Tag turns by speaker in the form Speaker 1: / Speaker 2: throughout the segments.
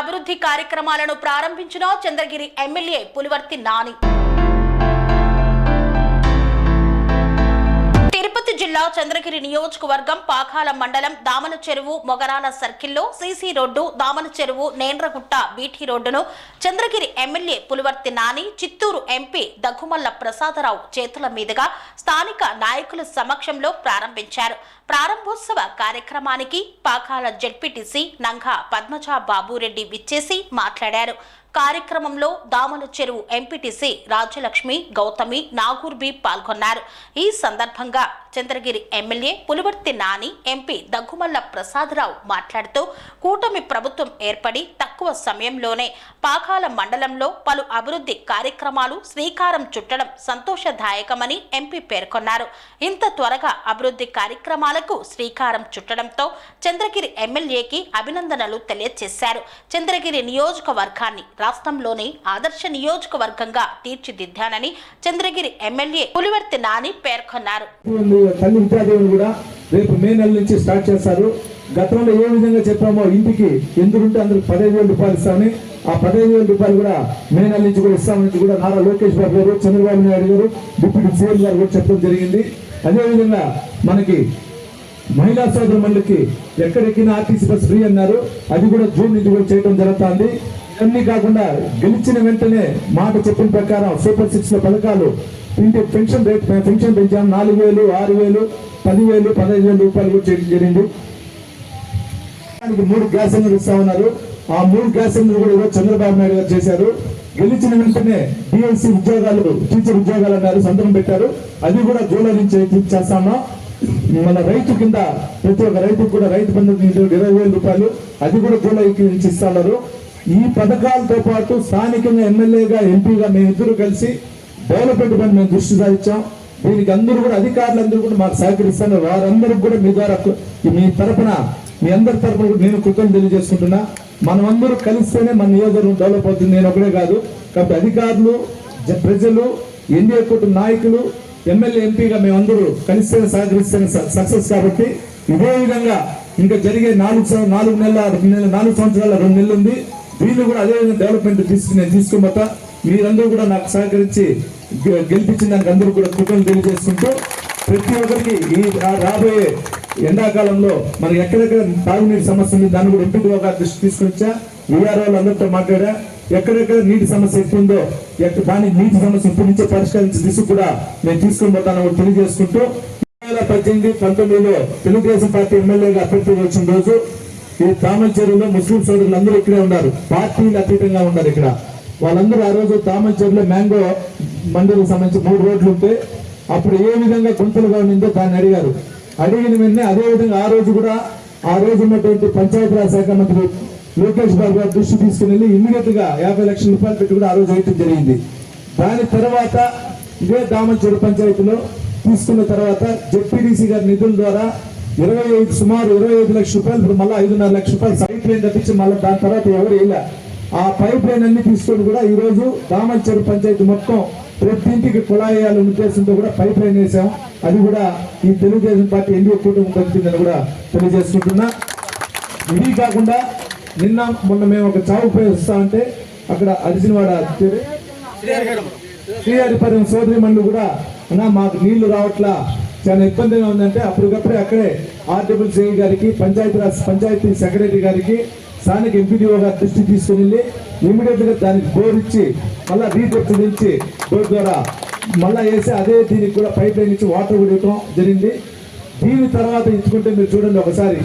Speaker 1: అభివృద్ధి కార్యక్రమాలను ప్రారంభించిన చంద్రగిరి ఎమ్మెల్యే పులివర్తి నాని. జిల్లా చంద్రగిరి నియోజకవర్గం పాకాల మండలం దామన చెరువు మొగరాల సర్కిల్లో సీసీ రోడ్డు దామన చెరువు నేండ్రగుట్ట బీటీ రోడ్డును చంద్రగిరి ఎమ్మెల్యే పులివర్తి నాని చిత్తూరు ఎంపీ దగ్గుమల్ల ప్రసాదరావు చేతుల మీదుగా స్థానిక నాయకుల సమక్షంలో ప్రారంభించారు. ప్రారంభోత్సవ కార్యక్రమానికి పాకాల జెడ్పీటీసీ నంగా పద్మజా బాబురెడ్డి విచ్చేసి మాట్లాడారు. కార్యక్రమంలో దామల చెరువు ఎంపీటీసీ రాజ్యలక్ష్మి గౌతమి నాగూర్బి పాల్గొన్నారు. ఈ సందర్భంగా చంద్రగిరి ఎమ్మెల్యే పులివర్తి నాని ఎంపీ దగ్గుమల్ల ప్రసాదరావు మాట్లాడుతూ కూటమి ప్రభుత్వం ఏర్పడి తక్కువ సమయంలోనే పాకాల మండలంలో పలు అభివృద్ధి కార్యక్రమాలు శ్రీకారం చుట్టడం సంతోషదాయకమని ఎంపీ పేర్కొన్నారు. ఇంత త్వరగా అభివృద్ధి కార్యక్రమాలకు శ్రీకారం చుట్టడంతో చంద్రగిరి ఎమ్మెల్యేకి అభినందనలు తెలియజేశారు చంద్రగిరి నియోజకవర్గాన్ని రాష్ట్రంలోని ఆదర్శ నియోజకవర్గంగా తీర్చిదిద్దానని చంద్రగిరి ఎమ్మెల్యే పులివర్తి నాని పేర్కొన్నారు.
Speaker 2: తల్లి విద్యాదేవులు కూడా రేపు మే నెల నుంచి స్టార్ట్ చేస్తారు. గతంలో ఏ విధంగా చెప్పామో ఇంటికి ఎందుకుంటే అందరికి పదహైదు వేల రూపాయలు ఇస్తామని ఆ పదహైదు వేల రూపాయలు కూడా మే నెల నుంచి కూడా ఇస్తామని కూడా నారా లోకేష్ బాబు గారు చంద్రబాబు నాయుడు గారు డిప్యూటీ సీఎం గారు కూడా చెప్పడం జరిగింది. అదేవిధంగా మనకి మహిళా సోదరు మండలికి ఎక్కడెక్కిన ఆర్టీసీ బస్ ఫ్రీ అన్నారు. అది కూడా జూన్ నుంచి కూడా చేయడం జరుగుతుంది. ఇవన్నీ కాకుండా గెలిచిన వెంటనే మాట చెప్పిన ప్రకారం సూపర్ సిక్స్లో పథకాలు ఇంటి పెన్షన్ రేట్ పెన్షన్ పెంచాం. నాలుగు వేలు ఆరు వేలు పదివేలు పదహైదు వేలు రూపాయలు కూడా చేయడం జరిగింది. దానికి మూడు గ్యాస్ సిలిండర్ ఇస్తా ఉన్నారు. ఆ మూడు గ్యాస్ సిలిండర్ కూడా ఈరోజు చంద్రబాబు నాయుడు గారు చేశారు. గెలిచిన వెంటనే డిఎస్సి ఉద్యోగాలు టీచర్ ఉద్యోగాలు అన్నారు సంతకం పెట్టారు. అది కూడా జూలై నుంచి చేస్తామా? మన రైతు కింద ప్రతి ఒక్క రైతుకు కూడా రైతు బంధు ఇరవై వేల రూపాయలు అది కూడా జూలై నుంచి ఇస్తున్నారు ఈ పథకాలతో పాటు స్థానికంగా ఎమ్మెల్యేగా ఎంపీగా మేమిద్దరూ కలిసి డెవలప్మెంట్ పైన మేము దృష్టి సాధించాం దీనికి అందరూ కూడా అధికారులందరూ కూడా మాకు సహకరిస్తున్నారు. వారందరికి కూడా మీ ద్వారా మీ తరపున మీ అందరి తరపున కూడా నేను కృతజ్ఞతలు తెలియజేసుకుంటున్నా. మనమందరూ కలిస్తేనే మన నియోజకవర్గం డెవలప్ అవుతుంది. నేను ఒకడే కాదు కాబట్టి అధికారులు ప్రజలు ఎన్డీఏ కూటమి నాయకులు ఎమ్మెల్యే ఎంపీగా మేమందరూ కలిస్తేనే సహకరిస్తేనే స- సక్సెస్ కాబట్టి ఇదే విధంగా ఇంకా జరిగే నాలుగు నాలుగు నెలల రెండు నాలుగు సంవత్సరాల రెండు నెలలు ఉంది. దీన్ని కూడా అదేవిధంగా డెవలప్మెంట్ తీసుకుని నేను తీసుకుని మీరందరూ కూడా నాకు సహకరించి గె- గెలిపించిన దానికి అందరూ కూడా కృతజ్ఞతలు తెలియజేసుకుంటూ ప్రతి ఒక్కరికి ఈ రాబోయే ఎండాకాలంలో మనం ఎక్కడెక్కడ తాగునీటి సమస్య ఉంది దాన్ని కూడా ఎంపీ ఒక దృష్టి తీసుకొచ్చా వీఆర్ అందరితో మాట్లాడా. ఎక్కడెక్కడ నీటి సమస్య ఎక్కువ ఉందో ఎక్కడ దాని నీటి సమస్య ఇప్పటి నుంచే పరిష్కరించే దిశ కూడా నేను తీసుకుని పోతాను తెలియజేసుకుంటూ రెండు వేల పద్దెనిమిది పంతొమ్మిదిలో తెలుగుదేశం పార్టీ ఎమ్మెల్యేగా అభ్యర్థి వచ్చిన రోజు ఈ తామల చెరువులో ముస్లిం సోదరులు అందరూ ఇక్కడే ఉన్నారు. పార్టీలు అతీతంగా ఉన్నారు ఇక్కడ. వాళ్ళందరూ ఆ రోజు తామల మ్యాంగో మండలికి సంబంధించి మూడు రోడ్లు ఉంటే అప్పుడు ఏ విధంగా గుంతలుగా ఉన్నిందో దాన్ని అడిగారు. అడిగిన వెంటనే అదే విధంగా ఆ రోజు కూడా ఆ రోజు ఉన్నటువంటి పంచాయతీరాజ్ శాఖ మంత్రి లోకేష్ బాబు గారు దృష్టి తీసుకుని వెళ్ళి ఇమ్మీడియట్గా యాభై లక్షల రూపాయలు పెట్టి కూడా ఆ రోజు వేయటం జరిగింది. దాని తర్వాత ఇదే దామన్ పంచాయతీలో తీసుకున్న తర్వాత జెడ్పీడీసీ గారి నిధుల ద్వారా ఇరవై ఐదు సుమారు ఇరవై ఐదు లక్షల రూపాయలు ఇప్పుడు మళ్ళీ ఐదున్నర లక్షల రూపాయలు సైట్ లేని తప్పించి మళ్ళీ దాని తర్వాత ఎవరు వేయలే. ఆ పైప్ లైన్ అన్ని తీసుకొని కూడా ఈరోజు రోజు పంచాయతీ మొత్తం ప్రతి ఇంటికి కుళాయాల ఉద్దేశంతో కూడా పైప్ లైన్ వేసాం. అది కూడా ఈ తెలుగుదేశం పార్టీ ఎన్డీఏ కూటమి దొరికిందని కూడా తెలియజేసుకుంటున్నా ఇది కాకుండా నిన్న మొన్న మేము ఒక చావు పోయిస్తా అంటే అక్కడ అర్జునవాడ శ్రీహరిపురం సోదరి మండలి కూడా అన్నా మాకు నీళ్ళు రావట్లా చాలా ఇబ్బందిగా ఉందంటే అప్పటికప్పుడే అక్కడే ఆర్డబుల్ సిఐ గారికి పంచాయతీరాజ్ పంచాయతీ సెక్రటరీ గారికి స్థానిక ఎంపీడీఓ గారి దృష్టి తీసుకుని వెళ్ళి ఇమీడియట్గా దానికి బోర్ ఇచ్చి మళ్ళా రీటెక్ట్ నుంచి బోర్ ద్వారా మళ్ళా వేసి అదే దీనికి కూడా పైప్ లైన్ ఇచ్చి వాటర్ కూడా ఇవ్వడం జరిగింది. దీని తర్వాత ఇచ్చుకుంటే మీరు చూడండి ఒకసారి.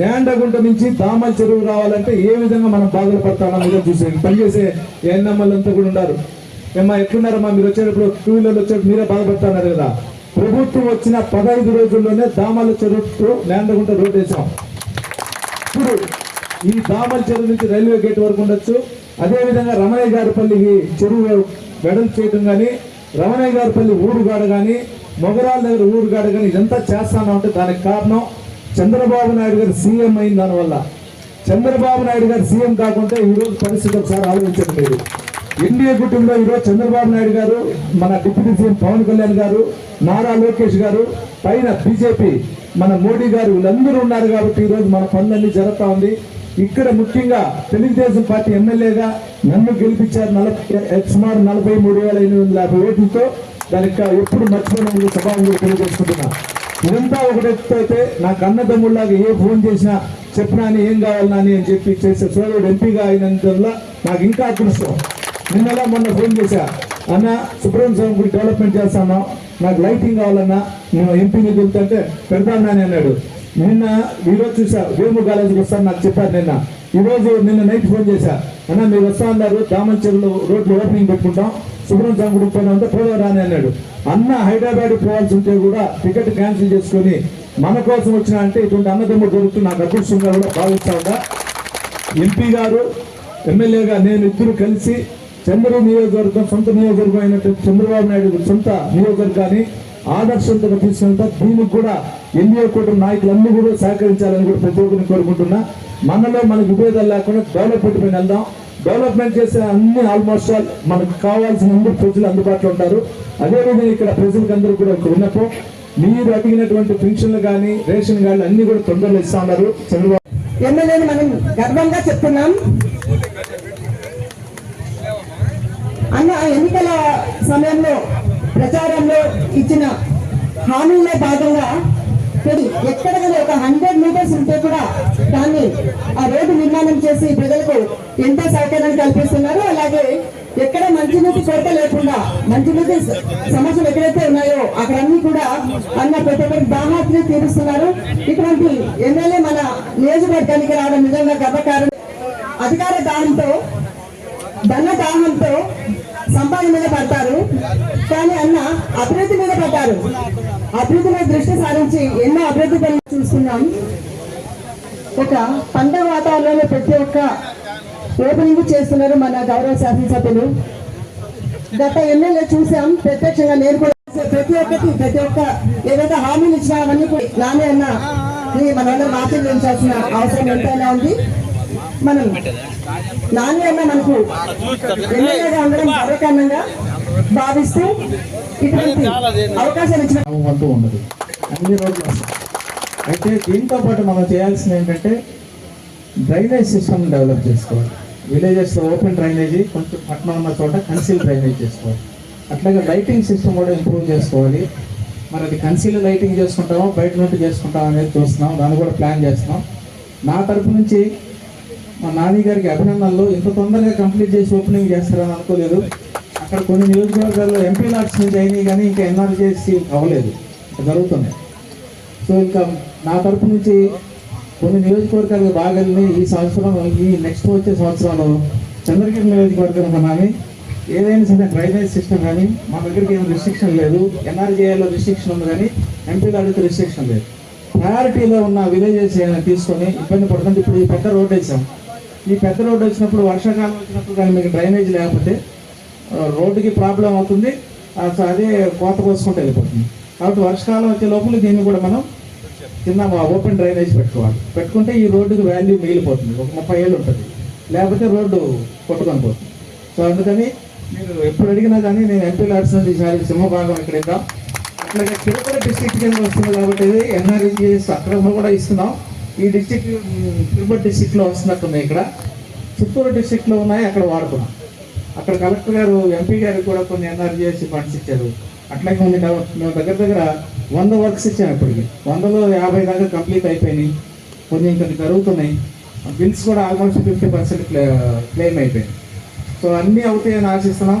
Speaker 2: నేండగుంట నుంచి దామల్ చెరువు రావాలంటే ఏ విధంగా మనం బాధలు పడతామో మీద చూసేయండి. పనిచేసే ఎన్ఎంఎల్ అంతా కూడా ఉన్నారు. ఏమ్మా ఎట్లున్నారమ్మా? మీరు వచ్చేటప్పుడు టూ వీలర్లు వచ్చేటప్పుడు మీరే బాధపడుతున్నారు కదా. ప్రభుత్వం వచ్చిన పదహైదు రోజుల్లోనే దామల చెరువు నేండగుంట రోడ్ వేసాం. ఇప్పుడు ఈ దామల చెరువు నుంచి రైల్వే గేట్ వరకు ఉండొచ్చు. అదేవిధంగా రమణయ్య గారిపల్లికి చెరువు వెడల్ చేయడం కానీ రమణయ్య గారిపల్లి ఊరుగాడ కానీ మొగరాల దగ్గర ఊరుగాడ కానీ ఇదంతా చేస్తాను అంటే దానికి కారణం చంద్రబాబు నాయుడు గారు సీఎం అయిన దానివల్ల. చంద్రబాబు నాయుడు గారు సీఎం కాకుంటే ఈరోజు పరిస్థితి ఒకసారి ఆలోచించడం లేదు. ఎన్డీఏ కుటుంబంలో ఈరోజు చంద్రబాబు నాయుడు గారు మన డిప్యూటీ సీఎం పవన్ కళ్యాణ్ గారు నారా లోకేష్ గారు పైన బీజేపీ మన మోడీ గారు వీళ్ళందరూ ఉన్నారు కాబట్టి ఈరోజు మన పనులన్నీ జరుగుతూ ఉంది. ఇక్కడ ముఖ్యంగా తెలుగుదేశం పార్టీ ఎమ్మెల్యేగా నన్ను గెలిపించారు నలభై సుమారు నలభై మూడు వేల ఎనిమిది వందల యాభై ఓట్లతో దానికి ఎప్పుడు మర్చిపోయిన సభావంగా తెలియజేసుకుంటున్నా. ఇదంతా ఒకటి అయితే నాకు అన్నదమ్ముళ్ళగా ఏ ఫోన్ చేసినా చెప్పినా అని ఏం కావాలన్నా అని అని చెప్పి చేసే సోదరుడు ఎంపీగా అయినందువల్ల నాకు ఇంకా అదృష్టం. నిన్నలా మొన్న ఫోన్ చేశా అన్న సుబ్రహ్మణ్య స్వామి గుడి డెవలప్మెంట్ చేస్తాను నాకు లైటింగ్ కావాలన్నా నేను ఎంపీ నిధులుతుంటే పెడతాను అని అన్నాడు. నిన్న ఈరోజు చూసా వేము కాలేజీకి వస్తాను నాకు చెప్పారు నిన్న. ఈ రోజు నిన్న నైట్ ఫోన్ చేశా. అన్న మీరు వస్తా అన్నారు దామంచెరులో రోడ్లు ఓపెనింగ్ పెట్టుకుంటాం సుబ్రహ్మణ్య స్వామి గుడికి పోయినా ఉంటే పోదాం అని అన్నాడు. అన్న హైదరాబాద్ పోవాల్సి ఉంటే కూడా టికెట్ క్యాన్సిల్ చేసుకొని మన కోసం వచ్చిన అంటే ఇటువంటి అన్నదమ్ముడు దొరుకుతూ నాకు అదృష్టంగా కూడా భావిస్తా ఉందా ఎంపీ గారు ఎమ్మెల్యేగా నేను ఇద్దరు కలిసి చంద్రబాబు నియోజకవర్గం సొంత నియోజకవర్గం అయినట్టు చంద్రబాబు నాయుడు సొంత నియోజకవర్గాన్ని ఆదర్శంతో తీసుకుంటా దీనికి కూడా ఎన్డీఏ కూటమి నాయకులన్నీ కూడా సహకరించాలని కూడా ప్రతి ఒక్కరిని కోరుకుంటున్నా. మనలో మనకు విభేదాలు లేకుండా డెవలప్మెంట్ పైన వెళ్దాం. డెవలప్మెంట్ చేసే అన్ని ఆల్మోస్ట్ ఆల్ మనకు కావాల్సిన అందరూ ప్రజలు అందుబాటులో ఉంటారు. అదేవిధంగా ఇక్కడ ప్రజలకు అందరూ కూడా ఒక విన్నపం. మీరు అడిగినటువంటి పెన్షన్లు కానీ రేషన్ కానీ అన్ని కూడా తొందరలో ఇస్తా ఉన్నారు. చంద్రబాబు
Speaker 3: ఎమ్మెల్యేని మనం గర్వంగా చెప్తున్నాం. అన్న ఎన్నికల సమయంలో ప్రచారంలో ఇచ్చిన హామీలో భాగంగా ఎక్కడ కానీ ఒక హండ్రెడ్ మీటర్స్ ఉంటే కూడా దాన్ని ఆ రోడ్డు నిర్మాణం చేసి ప్రజలకు ఎంతో సౌకర్యాన్ని కల్పిస్తున్నారు అలాగే ఎక్కడ మంచినీటి కొరత లేకుండా మంచినీటి సమస్యలు ఎక్కడైతే ఉన్నాయో అక్కడన్నీ కూడా అన్న ప్రతి ఒక్కరి దాహాత్రి తీరుస్తున్నారు. ఇటువంటి ఎమ్మెల్యే మన నియోజకవర్గానికి రావడం నిజంగా గర్వకారణం. అధికార దాహంతో ధన దాహంతో సంపాదన మీద పడతారు. కానీ అన్న అభివృద్ధి మీద పడ్డారు. అభివృద్ధి మీద దృష్టి సారించి ఎన్నో అభివృద్ధి పనులు చూస్తున్నాం. ఒక పండగ వాతావరణంలో ప్రతి ఒక్క ఓపెనింగ్ చేస్తున్నారు మన గౌరవ శాసనసభ్యులు. గత ఎమ్మెల్యే చూసాం ప్రత్యక్షంగా నేను కూడా ప్రతి ఒక్కటి ప్రతి ఒక్క ఏదైతే హామీలు ఇచ్చినా అవన్నీ కూడా నానే అన్న ఇది మనందరం ఆచరించాల్సిన అవసరం ఎంతైనా ఉంది. మనం నాని అన్న మనకు ఎమ్మెల్యేగా ఉండడం గర్వకారణంగా భావిస్తూ ఇటువంటి అవకాశాలు ఇచ్చిన
Speaker 4: అంటూ ఉండదు. అన్ని రోడ్లు అయితే దీంతో పాటు మనం చేయాల్సింది ఏంటంటే డ్రైనేజ్ సిస్టమ్ డెవలప్ చేసుకోవాలి. విలేజెస్లో ఓపెన్ డ్రైనేజీ కొంచెం పట్టణం ఉన్న చోట కన్సీల్ డ్రైనేజ్ చేసుకోవాలి. అట్లాగే లైటింగ్ సిస్టమ్ కూడా ఇంప్రూవ్ చేసుకోవాలి. మరి అది కన్సీల్ లైటింగ్ చేసుకుంటామో బయట నుండి చేసుకుంటాం అనేది చూస్తున్నాం. దాన్ని కూడా ప్లాన్ చేస్తున్నాం. నా తరపు నుంచి మా నాని గారికి అభినందనలు. ఇంత తొందరగా కంప్లీట్ చేసి ఓపెనింగ్ చేస్తారని అనుకోలేదు. అక్కడ కొన్ని నియోజకవర్గాల్లో ఎంపీ లాట్స్ నుంచి అయినాయి కానీ ఇంకా ఎన్ఆర్జేసి అవ్వలేదు. జరుగుతున్నాయి. సో ఇంకా నా తరపు నుంచి కొన్ని నియోజకవర్గాలకు బాగా వెళ్ళి ఈ సంవత్సరం ఈ నెక్స్ట్ వచ్చే సంవత్సరంలో చంద్రగిరి నియోజకవర్గం కానీ ఏదైనా సరే డ్రైనేజ్ సిస్టమ్ కానీ మా దగ్గరికి ఏం రిస్ట్రిక్షన్ లేదు. ఎన్ఆర్జేఏలో రిస్ట్రిక్షన్ ఉంది కానీ ఎంపీ లాడితే రిస్ట్రిక్షన్ లేదు. ప్రయారిటీలో ఉన్న విలేజెస్ తీసుకొని ఇబ్బంది పడుతుంది ఇప్పుడు ఈ పెద్ద రోడ్ వేసాం. ఈ పెద్ద రోడ్ వచ్చినప్పుడు వర్షాకాలం వచ్చినప్పుడు కానీ మీకు డ్రైనేజ్ లేకపోతే రోడ్డుకి ప్రాబ్లం అవుతుంది. అదే కోత కోసుకుంటూ వెళ్ళిపోతుంది. కాబట్టి వర్షకాలం వచ్చే లోపల దీన్ని కూడా మనం కింద ఓపెన్ డ్రైనేజ్ పెట్టుకోవాలి. పెట్టుకుంటే ఈ రోడ్డుకి వాల్యూ మిగిలిపోతుంది. ఒక ముప్పై ఏళ్ళు ఉంటుంది. లేకపోతే రోడ్డు కొట్టుకొని పోతుంది. సో అందుకని మీరు ఎప్పుడు అడిగినా కానీ నేను ఎంపీ లాడ్స్ నుంచి ఈసారి సింహభాగం ఇక్కడ ఇద్దాం. అట్లాగే తిరుపతి డిస్టిక్ కింద వస్తుంది కాబట్టి ఇది ఎన్ఆర్జీఎస్ అక్కడ కూడా ఇస్తున్నాం. ఈ డిస్టిక్ తిరుపతి డిస్టిక్లో వస్తున్నట్టుంది ఇక్కడ. చిత్తూరు డిస్టిక్లో ఉన్నాయి. అక్కడ వాడుకున్నాం. అక్కడ కలెక్టర్ గారు ఎంపీ గారికి కూడా కొన్ని ఎన్ఆర్జీఎస్ ఫండ్స్ ఇచ్చారు. అట్లాగే కొన్ని మేము దగ్గర దగ్గర వంద వర్క్స్ ఇచ్చాము ఇప్పటికి. వందలో యాభై దాకా కంప్లీట్ అయిపోయినాయి. కొన్ని ఇంకా జరుగుతున్నాయి. బిల్స్ కూడా ఆల్మోస్ట్ ఫిఫ్టీ పర్సెంట్ క్లెయిమ్ అయిపోయింది సో అన్నీ అవుతాయని ఆశిస్తున్నాం.